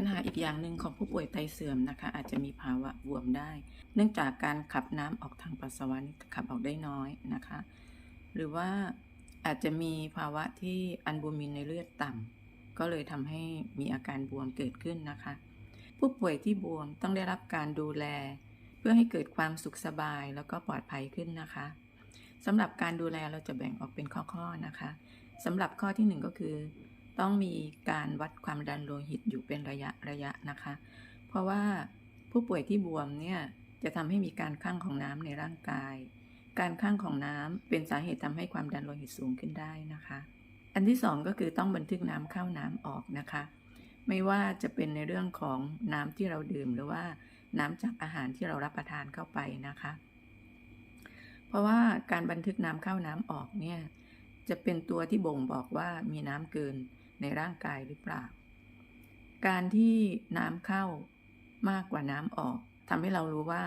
ปัญหาอีกอย่างหนึ่งของผู้ป่วยไตเสื่อมนะคะ อาจจะมีภาวะบวมได้ เนื่องจากการขับน้ำออกทางปัสสาวะขับออกได้น้อยนะคะ หรือว่าอาจจะมีภาวะที่อัลบูมินในเลือดต่ำก็เลยทำให้มีอาการบวมเกิดขึ้นนะคะ ผู้ป่วยที่บวมต้องได้รับการดูแล เพื่อให้เกิดความสุขสบายแล้วก็ปลอดภัยขึ้นนะคะสำหรับการดูแลเราจะแบ่งออกเป็นข้อๆนะคะสำหรับข้อที่หนึ่งก็คือ ต้องมีการวัดความดันโลหิตอยู่เป็นระยะระยะนะคะ เพราะว่าผู้ป่วยที่บวมเนี่ยจะทำให้มีการข้างของน้ำในร่างกาย การข้างของน้ำเป็นสาเหตุทำให้ความดันโลหิตสูงขึ้นได้นะคะ อันที่สองก็คือต้องบันทึกน้ำเข้าน้ำออกนะคะ ไม่ว่าจะเป็นในเรื่องของน้ำที่เราดื่มหรือว่าน้ำจากอาหารที่เรารับประทานเข้าไปนะคะ เพราะว่าการบันทึกน้ำเข้าน้ำออกเนี่ยจะเป็นตัวที่บ่งบอกว่ามีน้ำเกิน ในร่างกายหรือเปล่า การที่น้ำเข้ามากกว่าน้ำออกทำให้เรารู้ว่า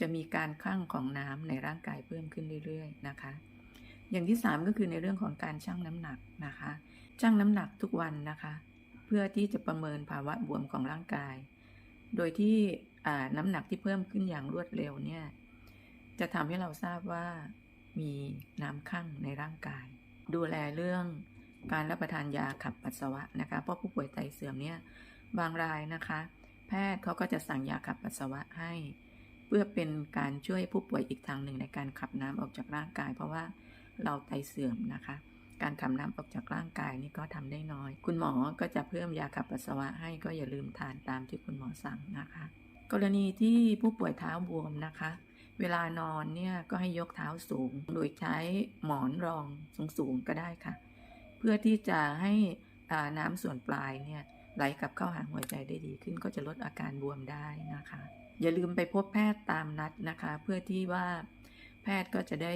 จะมีการคลั่งของน้ำในร่างกายเพิ่มขึ้นเรื่อย ๆ นะคะ อย่างที่ 3 ก็คือในเรื่องของการชั่งน้ำหนักนะคะ ชั่งน้ำหนักทุกวันนะคะ เพื่อที่จะประเมินภาวะบวมของร่างกาย โดยที่น้ำหนักที่เพิ่มขึ้นอย่างรวดเร็วเนี่ยจะทำให้เราทราบว่ามีน้ำข้างในร่างกาย ดูแลเรื่อง การรับประทานยาขับปัสสาวะนะคะ เพราะผู้ป่วยไตเสื่อมเนี่ยบางรายนะคะ แพทย์เขาก็จะสั่งยาขับปัสสาวะให้ เพื่อเป็นการช่วยผู้ป่วยอีกทางหนึ่งในการขับน้ำออกจากร่างกาย เพราะว่าเราไตเสื่อมนะคะ การขับน้ำออกจากร่างกายนี่ก็ทำได้น้อย คุณหมอก็จะเพิ่มยาขับปัสสาวะให้ก็อย่าลืมทานตามที่คุณหมอสั่งนะคะ กรณีที่ผู้ป่วยเท้าบวมนะคะเวลานอนเนี่ยก็ให้ยกเท้าสูง โดยใช้หมอนรองสูงๆก็ได้ค่ะ เพื่อที่จะให้น้ำส่วนปลายเนี่ยไหลกลับเข้าหาหัวใจได้ดีขึ้นก็จะลดอาการบวมได้นะคะ อย่าลืมไปพบแพทย์ตามนัดนะคะ เพื่อที่ว่าแพทย์ก็จะได้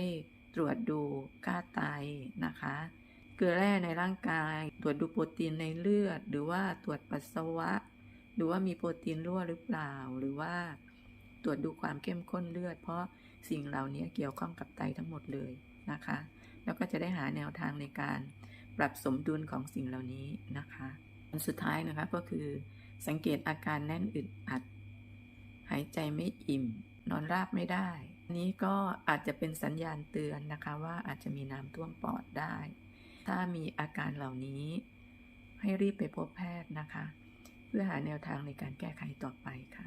ตรวจดูค่าไตนะคะ เกลือแร่ในร่างกาย ตรวจดูโปรตีนในเลือด หรือว่าตรวจปัสสาวะ ดูว่ามีโปรตีนรั่วหรือเปล่า หรือว่า ตรวจดูความเข้มข้นเลือด เพราะสิ่งเหล่านี้เกี่ยวข้องกับไตทั้งหมดเลยนะคะ แล้วก็จะได้หาแนวทางในการ ปรับสมดุลของสิ่งเหล่านี้นะคะอันสุดท้ายนะคะก็คือสังเกตอาการแน่นอึดอัด หายใจไม่อิ่ม นอนราบไม่ได้อันนี้ก็อาจจะเป็นสัญญาณเตือนนะคะว่าอาจจะมีน้ำท่วมปอดได้ ถ้ามีอาการเหล่านี้ ให้รีบไปพบแพทย์นะคะ เพื่อหาแนวทางในการแก้ไขต่อไปค่ะ